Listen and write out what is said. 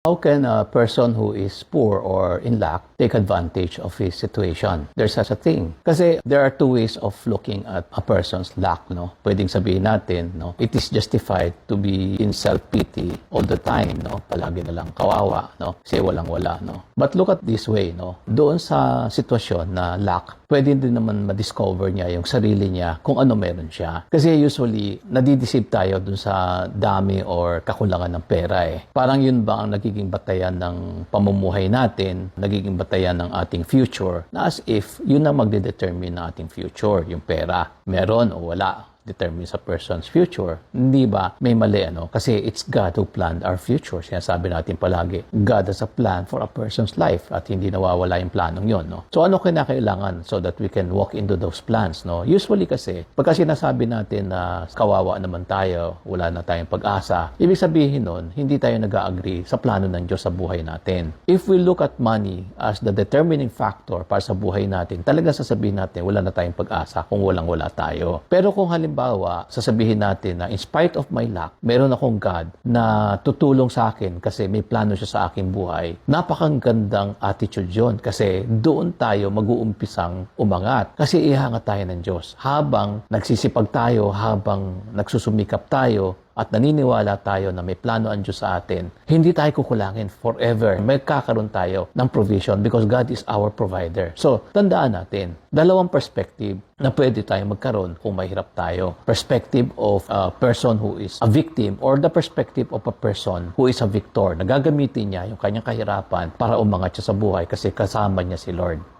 How can a person who is poor or in lack take advantage of his situation? There's such a thing. Kasi there are two ways of looking at a person's lack, no? Pwedeng sabihin natin, no? It is justified to be in self-pity all the time, no? Palagi na lang kawawa, no? Kasi walang-wala, no? But look at this way, no? Doon sa sitwasyon na lack, pwede din naman ma-discover niya yung sarili niya kung ano meron siya. Kasi usually, nadideceive tayo dun sa dami or kakulangan ng pera eh. Parang yun ba ang nagiging batayan ng pamumuhay natin, nagiging batayan ng ating future, na as if yun ang magdedetermine ng ating future, yung pera. Meron o wala determines a person's future. Hindi ba may mali ano? Kasi it's God who planned our future. Sinasabi natin palagi, God has a plan for a person's life at hindi nawawala yung planong yon. No? So ano kinakailangan so that we can walk into those plans? No? Usually kasi, pagka sinasabi natin na kawawa naman tayo, wala na tayong pag-asa, ibig sabihin nun, hindi tayo nag-agree sa plano ng Diyos sa buhay natin. If we look at money as the determining factor para sa buhay natin, talagang sasabihin natin, wala na tayong pag-asa kung walang-wala tayo. Pero kung halimbawa, sasabihin natin na in spite of my lack, meron akong God na tutulong sa akin kasi may plano siya sa aking buhay. Napakagandang attitude yon kasi doon tayo mag-uumpisang umangat. Kasi ihangat tayo ng Diyos. Habang nagsisipag tayo, habang nagsusumikap tayo, at naniniwala tayo na may plano ang Diyos sa atin, hindi tayo kukulangin forever. May kakaroon tayo ng provision because God is our provider. So, tandaan natin, dalawang perspective na pwede tayo magkaroon kung mahirap tayo. Perspective of a person who is a victim or the perspective of a person who is a victor. Nagagamitin niya yung kanyang kahirapan para umangat siya sa buhay kasi kasama niya si Lord.